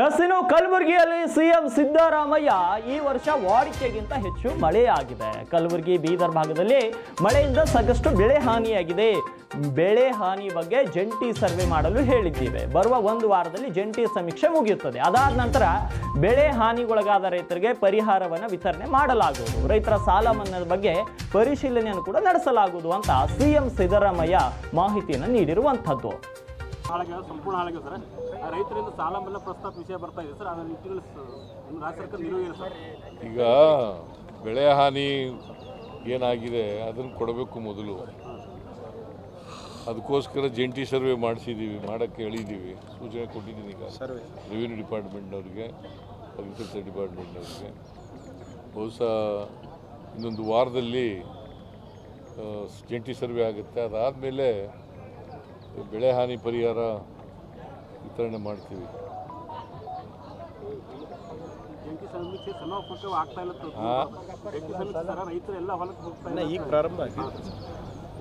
ಇನ್ನು ಕಲಬುರಗಿಯಲ್ಲಿ ಸಿಎಂ ಸಿದ್ದರಾಮಯ್ಯ ಈ ವರ್ಷ ವಾಡಿಕೆಗಿಂತ ಹೆಚ್ಚು ಮಳೆಯಾಗಿದೆ. ಕಲಬುರಗಿ ಬೀದರ್ ಭಾಗದಲ್ಲಿ ಮಳೆಯಿಂದ ಸಾಕಷ್ಟು ಬೆಳೆ ಹಾನಿಯಾಗಿದೆ. ಬೆಳೆ ಹಾನಿ ಬಗ್ಗೆ ಜಂಟಿ ಸರ್ವೆ ಮಾಡಲು ಹೇಳಿದ್ದೀವಿ. ಬರುವ ಒಂದು ವಾರದಲ್ಲಿ ಜಂಟಿ ಸಮೀಕ್ಷೆ ಮುಗಿಯುತ್ತದೆ. ಅದಾದ ನಂತರ ಬೆಳೆ ಹಾನಿಗೊಳಗಾದ ರೈತರಿಗೆ ಪರಿಹಾರವನ್ನು ವಿತರಣೆ ಮಾಡಲಾಗುವುದು. ರೈತರ ಸಾಲ ಮನ್ನಾದ ಬಗ್ಗೆ ಪರಿಶೀಲನೆಯನ್ನು ಕೂಡ ನಡೆಸಲಾಗುವುದು ಅಂತ ಸಿಎಂ ಸಿದ್ದರಾಮಯ್ಯ ಮಾಹಿತಿಯನ್ನು ನೀಡಿರುವಂಥದ್ದು. ಹಾಳಾಗ್ಯಾವ ಸಂಪೂರ್ಣ ಹಾಳಾಗ್ಯಾವ ಸರ್. ಆ ರೈತರಿಂದ ಸಾಲ ಮನ್ನಾ ಪ್ರಸ್ತಾಪ ವಿಷಯ ಬರ್ತಾ ಇದೆ ಸರ್. ಅದರ ನಿಟ್ಟಿನಲ್ಲಿ ರಾಜ್ಯ ಸರ್ಕಾರ ನಿಲುವು ಏನು ಸರ್. ಈಗ ಬೆಳೆ ಹಾನಿ ಏನಾಗಿದೆ ಅದನ್ನು ಕೊಡಬೇಕು ಮೊದಲು. ಅದಕ್ಕೋಸ್ಕರ ಜಂಟಿ ಸರ್ವೆ ಮಾಡಿಸಿದ್ದೀವಿ ಮಾಡೋಕ್ಕೆ ಹೇಳಿದ್ದೀವಿ ಸೂಚನೆ ಕೊಟ್ಟಿದ್ದೀನಿ ಈಗ. ರೆವಿನ್ಯೂ ಡಿಪಾರ್ಟ್ಮೆಂಟ್ನವ್ರಿಗೆ ಅಗ್ರಿಕಲ್ಚರ್ ಡಿಪಾರ್ಟ್ಮೆಂಟ್ನವ್ರಿಗೆ ಬಹುಶಃ ಇನ್ನೊಂದು ವಾರದಲ್ಲಿ ಜಂಟಿ ಸರ್ವೆ ಆಗುತ್ತೆ. ಅದಾದಮೇಲೆ ಬೆಳೆ ಹಾನಿ ಪರಿಹಾರ ವಿತರಣೆ ಮಾಡ್ತೀವಿ.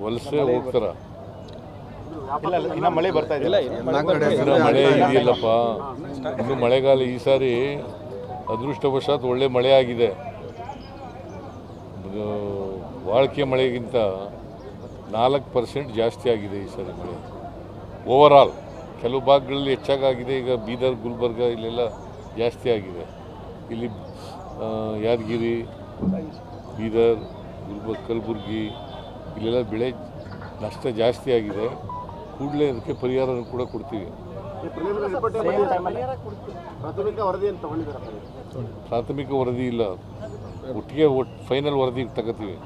ವಲಸೆ ಹೋಗ್ತಾರ. ಇನ್ನ ಮಳೆ ಬರ್ತಾ ಮಳೆ ಇದೆಯಲ್ಲಪ್ಪ. ಇನ್ನು ಮಳೆಗಾಲ ಈ ಸಾರಿ ಅದೃಷ್ಟವಶಾತ್ ಒಳ್ಳೆ ಮಳೆ ಆಗಿದೆ. ವಾಳ್ಕೆ ವಾಳಿಕೆ ಮಳೆಗಿಂತ ನಾಲ್ಕು ಪರ್ಸೆಂಟ್ ಜಾಸ್ತಿ ಆಗಿದೆ ಈ ಸಾರಿ ಮಳೆ. ಓವರ್ ಆಲ್ ಕೆಲವು ಭಾಗಗಳಲ್ಲಿ ಹೆಚ್ಚಾಗಿದೆ ಈಗ ಬೀದರ್, ಗುಲ್ಬರ್ಗ ಇಲ್ಲೆಲ್ಲ ಜಾಸ್ತಿ ಆಗಿದೆ. ಇಲ್ಲಿ ಯಾದಗಿರಿ, ಬೀದರ್ ಗುಲ್ಬರ್ಗ ಕಲಬುರ್ಗಿ ಇಲ್ಲೆಲ್ಲ ಬೆಳೆ ನಷ್ಟ ಜಾಸ್ತಿ ಆಗಿದೆ. ಕೂಡಲೇ ಅದಕ್ಕೆ ಪರಿಹಾರವನ್ನು ಕೂಡ ಕೊಡ್ತೀವಿ. ಪ್ರಾಥಮಿಕ ವರದಿ ಇಲ್ಲ. ಒಟ್ಟಿಗೆ ಒಟ್ಟು ಫೈನಲ್ ವರದಿ ತಗೋತೀವಿ.